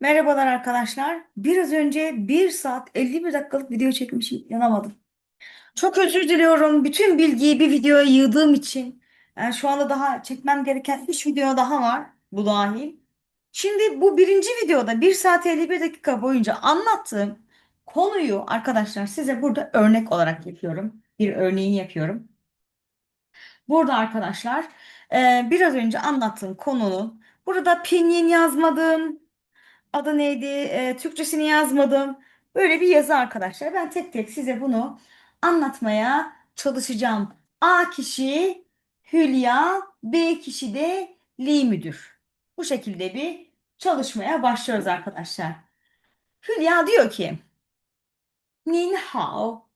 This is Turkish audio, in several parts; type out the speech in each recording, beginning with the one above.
Merhabalar arkadaşlar. Biraz önce 1 saat 51 dakikalık video çekmişim. Yanamadım. Çok özür diliyorum. Bütün bilgiyi bir videoya yığdığım için. Yani şu anda daha çekmem gereken 3 video daha var. Bu dahil. Şimdi bu birinci videoda 1 saat 51 dakika boyunca anlattığım konuyu arkadaşlar size burada örnek olarak yapıyorum. Bir örneğini yapıyorum. Burada arkadaşlar e, biraz önce anlattığım konunun burada pinyin yazmadım Adı neydi? E, Türkçesini yazmadım. Böyle bir yazı arkadaşlar. Ben tek tek size bunu anlatmaya çalışacağım. A kişi Hülya, B kişi de Li müdür. Bu şekilde bir çalışmaya başlıyoruz arkadaşlar. Hülya diyor ki 您好，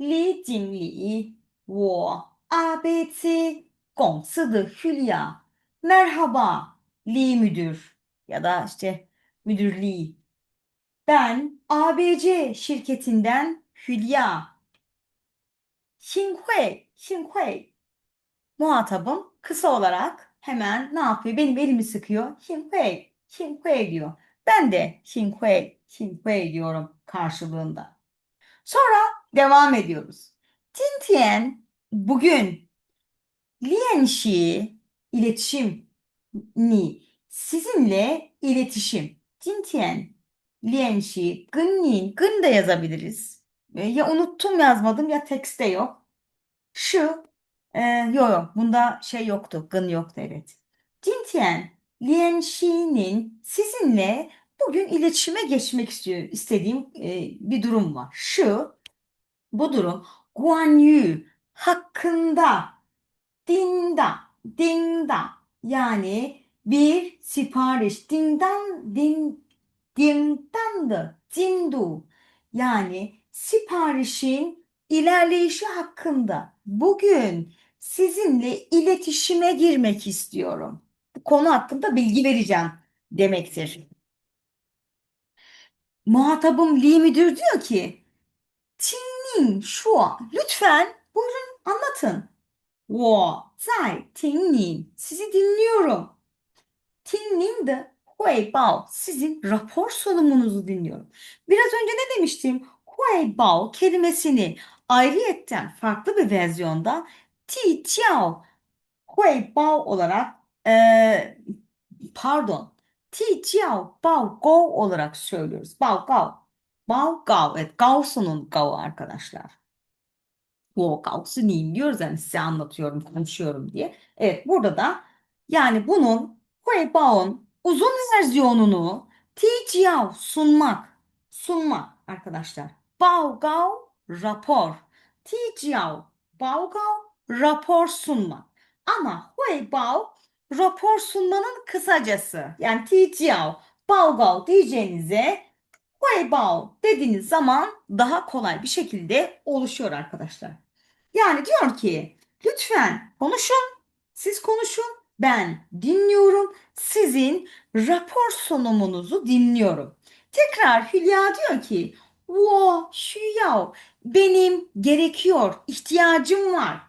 李经理，我 ABC 公司的 Hülya. Merhaba, Li müdür ya da işte müdür Li. Ben ABC şirketinden Hülya. Xinhui, Xinhui. Muhatabım kısa olarak hemen ne yapıyor? Benim elimi sıkıyor. Xinhui, Xinhui diyor. Ben de Xinhui, Xinhui diyorum karşılığında. Sonra devam ediyoruz. Tintian bugün Lianxi iletişim ni sizinle iletişim. Tintian Lianxi gınnin gın da yazabiliriz. E, Ya unuttum yazmadım ya tekste yok. Şu e, yok yok bunda şey yoktu gın yoktu evet. Tintian Lianxi'nin sizinle bugün iletişime geçmek istiyor istediğim e, bir durum var. Şu bu durum Guan Yu hakkında dinda dinda yani bir sipariş dinden din dinden de cindu yani siparişin ilerleyişi hakkında bugün sizinle iletişime girmek istiyorum. Bu konu hakkında bilgi vereceğim demektir. Muhatabım Li müdür diyor ki Çin'in şu an lütfen buyurun anlatın. Wo zai tingin sizi dinliyorum Tin'in de Huaibao sizin rapor sunumunuzu dinliyorum. Biraz önce ne demiştim? Huaibao kelimesini ayrıyetten farklı bir versiyonda Ti Tiao Huaibao olarak e, pardon Ti Tiao Bao Gao olarak söylüyoruz. Bao Gao. Bao Gao. Evet Gao'sunun Gao arkadaşlar. Wo Gao Su diyoruz yani size anlatıyorum konuşuyorum diye. Evet burada da yani bunun Huibao'nun uzun versiyonunu Tijiao sunmak, sunmak arkadaşlar. Baogao rapor. Tijiao Baogao rapor sunmak. Ama Huibao rapor sunmanın kısacası. Yani Tijiao Baogao diyeceğinize Huaybao dediğiniz zaman daha kolay bir şekilde oluşuyor arkadaşlar. Yani diyor ki lütfen konuşun, siz konuşun, ben dinliyorum, sizin rapor sunumunuzu dinliyorum. Tekrar Hülya diyor ki, wo şu yao, benim gerekiyor, ihtiyacım var.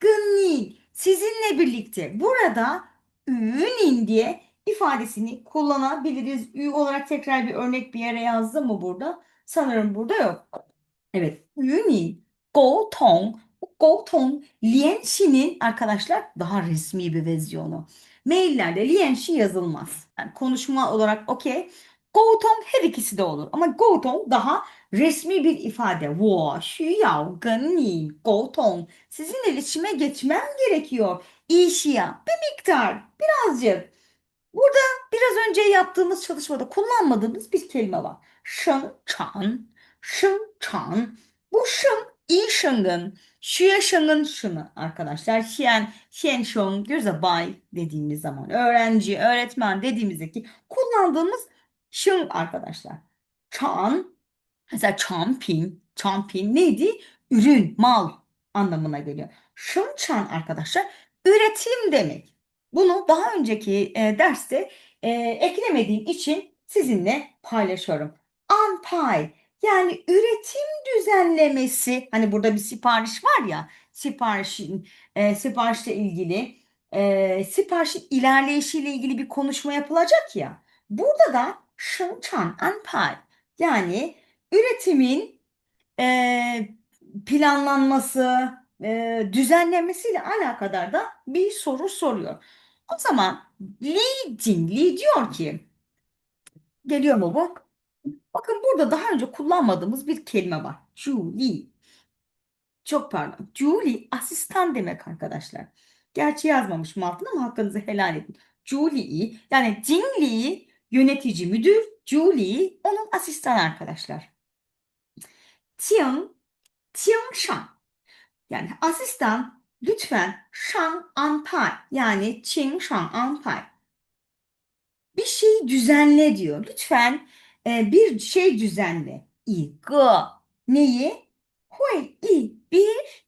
Gınnin, sizinle birlikte burada ünin diye ifadesini kullanabiliriz. Ü olarak tekrar bir örnek bir yere yazdı mı burada? Sanırım burada yok. Evet, ünin, go tong 通 沟通 lianxi'nin arkadaşlar daha resmi bir versiyonu. Maillerde lianxi yazılmaz. Yani konuşma olarak okey. 沟通 her ikisi de olur. Ama 沟通 daha resmi bir ifade. 我需要跟你沟通 Sizinle iletişime geçmem gerekiyor. İşya bir miktar, birazcık. Burada biraz önce yaptığımız çalışmada kullanmadığımız bir kelime var. 生产,生产. Bu 生 iyi şengın, şuya şengın şunu arkadaşlar. Şen, şen şeng diyoruz ya bay dediğimiz zaman. Öğrenci, öğretmen dediğimizdeki kullandığımız şeng arkadaşlar. Çan, mesela çampin, çampin neydi? Ürün, mal anlamına geliyor. Şengçan arkadaşlar üretim demek. Bunu daha önceki e, derste e, eklemediğim için sizinle paylaşıyorum. Anpay yani üretim düzenlemesi hani burada bir sipariş var ya siparişin e, siparişle ilgili e, siparişin ilerleyişiyle ilgili bir konuşma yapılacak ya. Burada da Shenzhen Anpai yani üretimin e, planlanması, e, düzenlemesiyle alakadar da bir soru soruyor. O zaman Li Jin, diyor ki, geliyor mu bu? Bakın burada daha önce kullanmadığımız bir kelime var. Julie. Çok pardon. Julie asistan demek arkadaşlar. Gerçi yazmamışım altına ama hakkınızı helal edin. Julie yani Jingli yönetici müdür. Julie onun asistanı arkadaşlar. Ting, Ting Shang yani asistan lütfen Shang Anpay yani Qing Shang Anpay bir şey düzenle diyor. Lütfen e, bir şey düzenle. düzenli. İgı. Neyi? Hui i bir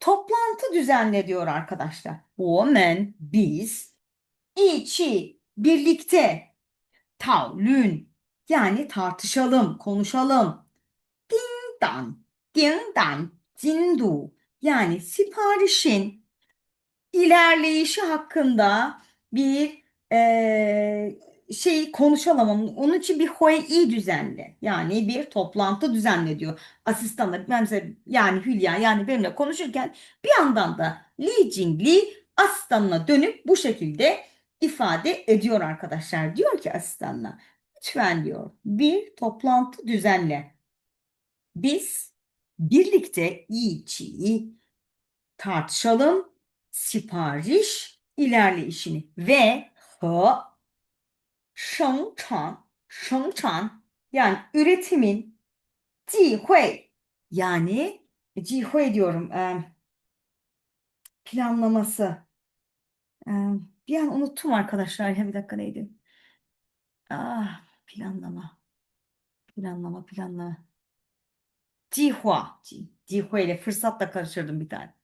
toplantı düzenle diyor arkadaşlar. Women biz içi birlikte taolün yani tartışalım, konuşalım. Ding dan, ding dan, cindu yani siparişin ilerleyişi hakkında bir e, şey konuşalım. Onun için bir hui düzenle. Yani bir toplantı düzenle diyor. Asistanla mesela yani Hülya yani benimle konuşurken bir yandan da Li Jingli asistanına dönüp bu şekilde ifade ediyor arkadaşlar. Diyor ki asistanla lütfen diyor bir toplantı düzenle. Biz birlikte içi tartışalım sipariş ilerleyişini ve hı Şengçan, şengçan yani üretimin jihui yani jihui diyorum planlaması. Bir an unuttum arkadaşlar ya bir dakika neydi? Ah planlama. Planlama planlama. Cihua. Cihua ile fırsatla karıştırdım bir tane.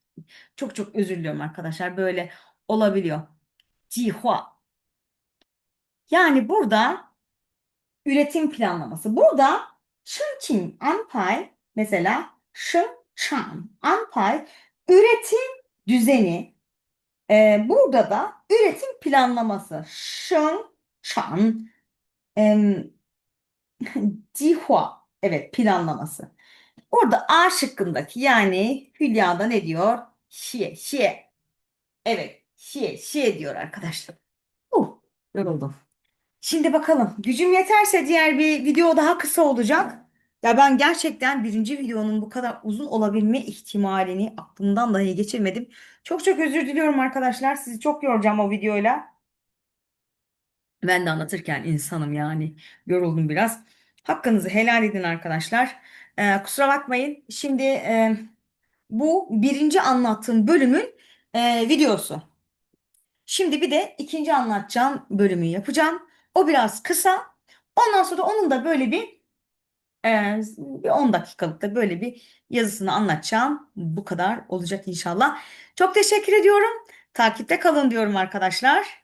Çok çok özür diliyorum arkadaşlar. Böyle olabiliyor. Cihua. Yani burada üretim planlaması. Burada Chunqing Anpay mesela Shengchang Anpay üretim düzeni. Ee, burada da üretim planlaması Shengchang Dihua evet planlaması. Orada A şıkkındaki yani Hülya'da ne diyor? Şie, şie. Evet, şie, şie diyor arkadaşlar. Uh, yoruldum. Şimdi bakalım. Gücüm yeterse diğer bir video daha kısa olacak. Ya ben gerçekten birinci videonun bu kadar uzun olabilme ihtimalini aklımdan dahi geçirmedim. Çok çok özür diliyorum arkadaşlar. Sizi çok yoracağım o videoyla. Ben de anlatırken insanım yani. Yoruldum biraz. Hakkınızı helal edin arkadaşlar. Ee, kusura bakmayın. Şimdi e, bu birinci anlattığım bölümün e, videosu. Şimdi bir de ikinci anlatacağım bölümü yapacağım. O biraz kısa. Ondan sonra onun da böyle bir, e, bir 10 dakikalık da böyle bir yazısını anlatacağım. Bu kadar olacak inşallah. Çok teşekkür ediyorum. Takipte kalın diyorum arkadaşlar.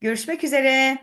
Görüşmek üzere.